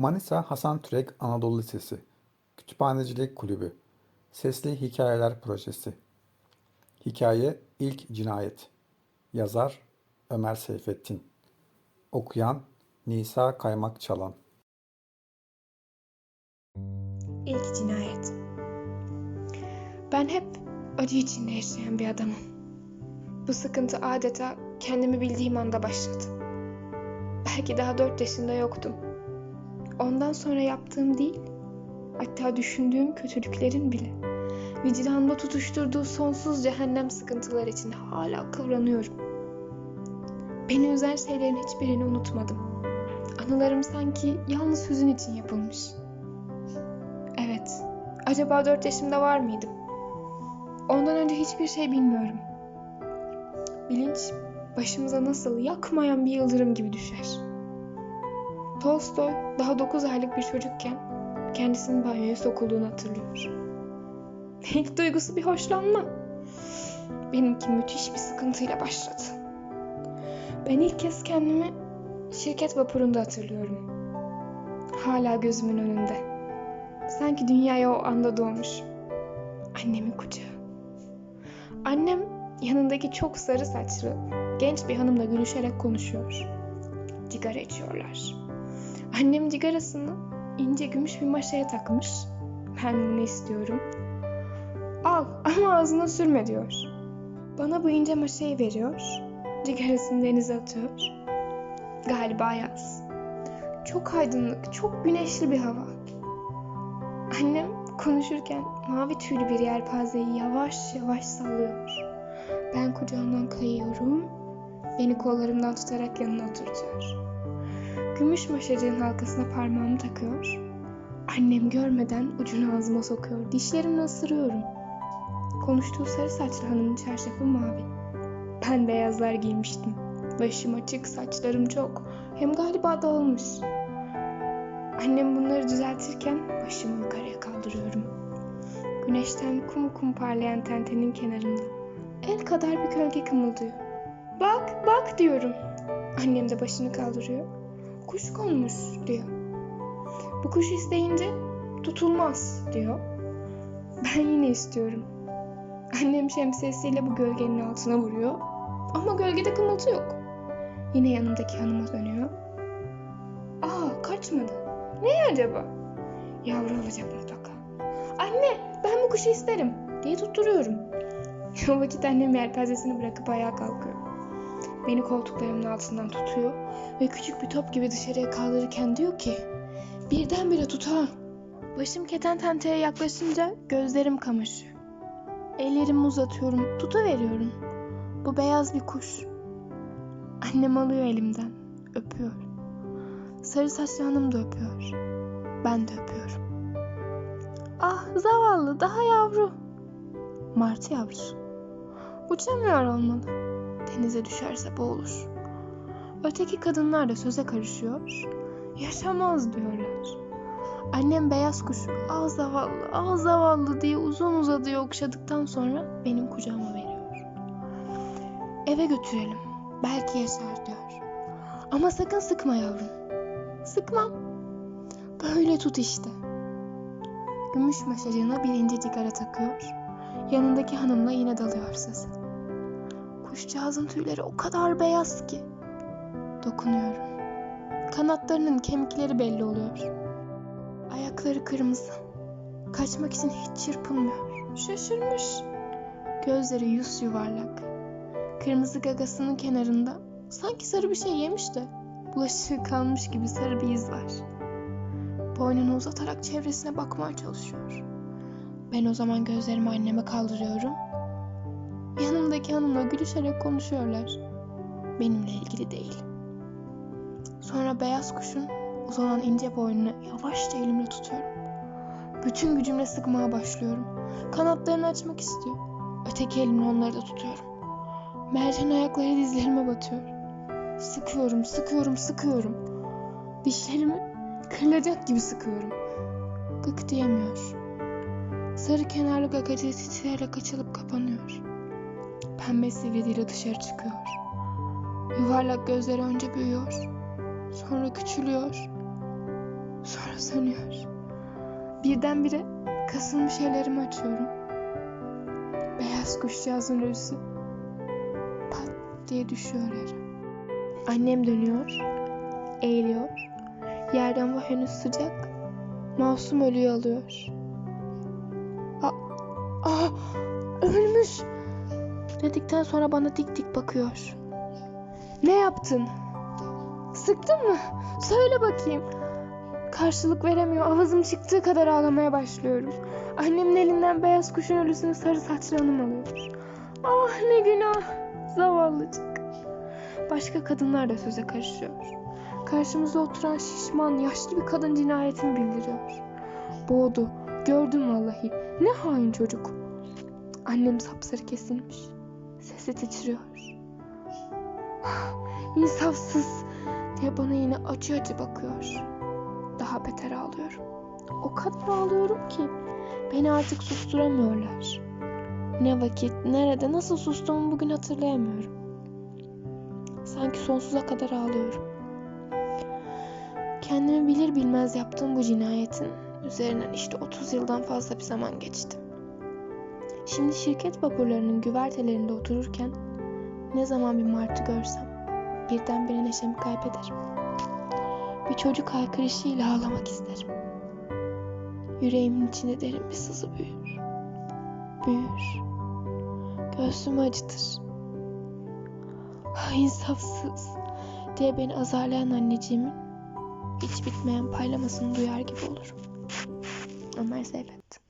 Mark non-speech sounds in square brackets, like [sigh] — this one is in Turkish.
Manisa Hasan Türek Anadolu Lisesi Kütüphanecilik Kulübü Sesli Hikayeler Projesi Hikaye İlk Cinayet Yazar Ömer Seyfettin Okuyan Nisa Kaymak Çalan İlk cinayet. Ben hep acı içinde yaşayan bir adamım. Bu sıkıntı adeta kendimi bildiğim anda başladı. Belki daha dört yaşında yoktum. Ondan sonra yaptığım değil, hatta düşündüğüm kötülüklerin bile vicdanımda tutuşturduğu sonsuz cehennem sıkıntılar için hala kıvranıyorum. Beni üzen şeylerin hiçbirini unutmadım. Anılarım sanki yalnız hüzün için yapılmış. Evet. Acaba 4 yaşımda var mıydım? Ondan önce hiçbir şey bilmiyorum. Bilinç başımıza nasıl yakmayan bir yıldırım gibi düşer. Tolstoy daha 9 aylık bir çocukken kendisinin banyoya sokulduğunu hatırlıyor. [laughs] İlk duygusu bir hoşlanma. Benimki müthiş bir sıkıntıyla başladı. Ben ilk kez kendimi şirket vapurunda hatırlıyorum. Hala gözümün önünde. Sanki dünyaya o anda doğmuş. Annemin kucağı. Annem yanındaki çok sarı saçlı genç bir hanımla gülüşerek konuşuyor. Cigara içiyorlar. Annem cigarasını ince gümüş bir maşaya takmış. Ben bunu istiyorum. Al [laughs] ama ağzına sürme diyor. Bana bu ince maşayı veriyor. Cigarasını denize atıyor. Galiba yaz. Çok aydınlık, çok güneşli bir hava. Annem konuşurken mavi tüylü bir yelpazeyi yavaş yavaş sallıyor. Ben kucağından kayıyorum. Beni kollarımdan tutarak yanına oturtuyor. Gümüş maşacığın halkasına parmağımı takıyor. Annem görmeden ucunu ağzıma sokuyor. Dişlerimle ısırıyorum. Konuştuğu sarı saçlı hanımın çarşafı mavi. Ben beyazlar giymiştim. Başım açık, saçlarım çok. Hem galiba dağılmış. Annem bunları düzeltirken başımı yukarıya kaldırıyorum. Güneşten kum kum parlayan tentenin kenarında el kadar bir gölge kımıldıyor. Bak, bak diyorum. Annem de başını kaldırıyor. Kuş konmuş diyor. Bu kuş isteyince tutulmaz diyor. Ben yine istiyorum. Annem şemsiyesiyle bu gölgenin altına vuruyor. Ama gölgede kımıltı yok. Yine yanındaki hanıma dönüyor. Aa kaçmadı. Ne acaba? Yavru olacak mutlaka. Anne ben bu kuşu isterim diye tutturuyorum. [laughs] O vakit annem yelpazesini bırakıp ayağa kalkıyor. Beni koltuklarımın altından tutuyor ve küçük bir top gibi dışarıya kaldırırken diyor ki birdenbire tut ha. Başım keten tenteye yaklaşınca gözlerim kamaşıyor. Ellerimi uzatıyorum, tutuveriyorum. Bu beyaz bir kuş. Annem alıyor elimden, öpüyor. Sarı saçlı hanım da öpüyor. Ben de öpüyorum. Ah zavallı daha yavru. Martı yavrusu. Uçamıyor olmalı. Denize düşerse boğulur. Öteki kadınlar da söze karışıyor. Yaşamaz diyorlar. Annem beyaz kuşu ah zavallı ah zavallı diye uzun uzadıya okşadıktan sonra benim kucağıma veriyor. Eve götürelim. Belki yaşar diyor. Ama sakın sıkma yavrum. Sıkmam. Böyle tut işte. Gümüş maşacığına birinci cigara takıyor. Yanındaki hanımla yine dalıyor sesi. Kuşcağızın tüyleri o kadar beyaz ki. Dokunuyorum. Kanatlarının kemikleri belli oluyor. Ayakları kırmızı. Kaçmak için hiç çırpınmıyor. Şaşırmış. Gözleri yüz yuvarlak. Kırmızı gagasının kenarında sanki sarı bir şey yemiş de bulaşığı kalmış gibi sarı bir iz var. Boynunu uzatarak çevresine bakmaya çalışıyor. Ben o zaman gözlerimi anneme kaldırıyorum. Yanımdaki hanımla gülüşerek konuşuyorlar. Benimle ilgili değil. Sonra beyaz kuşun uzanan ince boynunu yavaşça elimle tutuyorum. Bütün gücümle sıkmaya başlıyorum. Kanatlarını açmak istiyor. Öteki elimle onları da tutuyorum. Mercan ayakları dizlerime batıyor. Sıkıyorum, sıkıyorum, sıkıyorum. Dişlerimi kırılacak gibi sıkıyorum. Gık diyemiyor. Sarı kenarlı gagacı titreyerek açılıp kapanıyor. Pembe sivri dili dışarı çıkıyor. Yuvarlak gözleri önce büyüyor. Sonra küçülüyor. sönüyor. Birdenbire kasılmış ellerimi açıyorum. Beyaz kuşcağızın ölüsü pat diye düşüyor yere. Annem dönüyor, eğiliyor. Yerden bu henüz sıcak, masum ölüyü alıyor. Aa, aa, ölmüş dedikten sonra bana dik dik bakıyor. Ne yaptın? Sıktın mı? Söyle bakayım. Karşılık veremiyor. Avazım çıktığı kadar ağlamaya başlıyorum. Annemin elinden beyaz kuşun ölüsünü sarı saçlı hanım alıyor. Ah ne günah. Zavallıcık. Başka kadınlar da söze karışıyor. Karşımızda oturan şişman, yaşlı bir kadın cinayetini bildiriyor. Boğdu. Gördüm vallahi. Ne hain çocuk. Annem sapsarı kesilmiş. Sesi titriyor. İnsafsız diye bana yine acı acı bakıyor. Daha beter ağlıyorum. O kadar ağlıyorum ki beni artık susturamıyorlar. Ne vakit, nerede, nasıl sustuğumu bugün hatırlayamıyorum. Sanki sonsuza kadar ağlıyorum. Kendimi bilir bilmez yaptığım bu cinayetin üzerinden işte 30 yıldan fazla bir zaman geçti. Şimdi şirket vapurlarının güvertelerinde otururken ne zaman bir martı görsem birdenbire neşemi kaybederim. Bir çocuk haykırışıyla ağlamak isterim. Yüreğimin içinde derin bir sızı büyür. Büyür. Göğsümü acıtır. Ah insafsız diye beni azarlayan anneciğimin hiç bitmeyen paylamasını duyar gibi olurum. Ömer Seyfet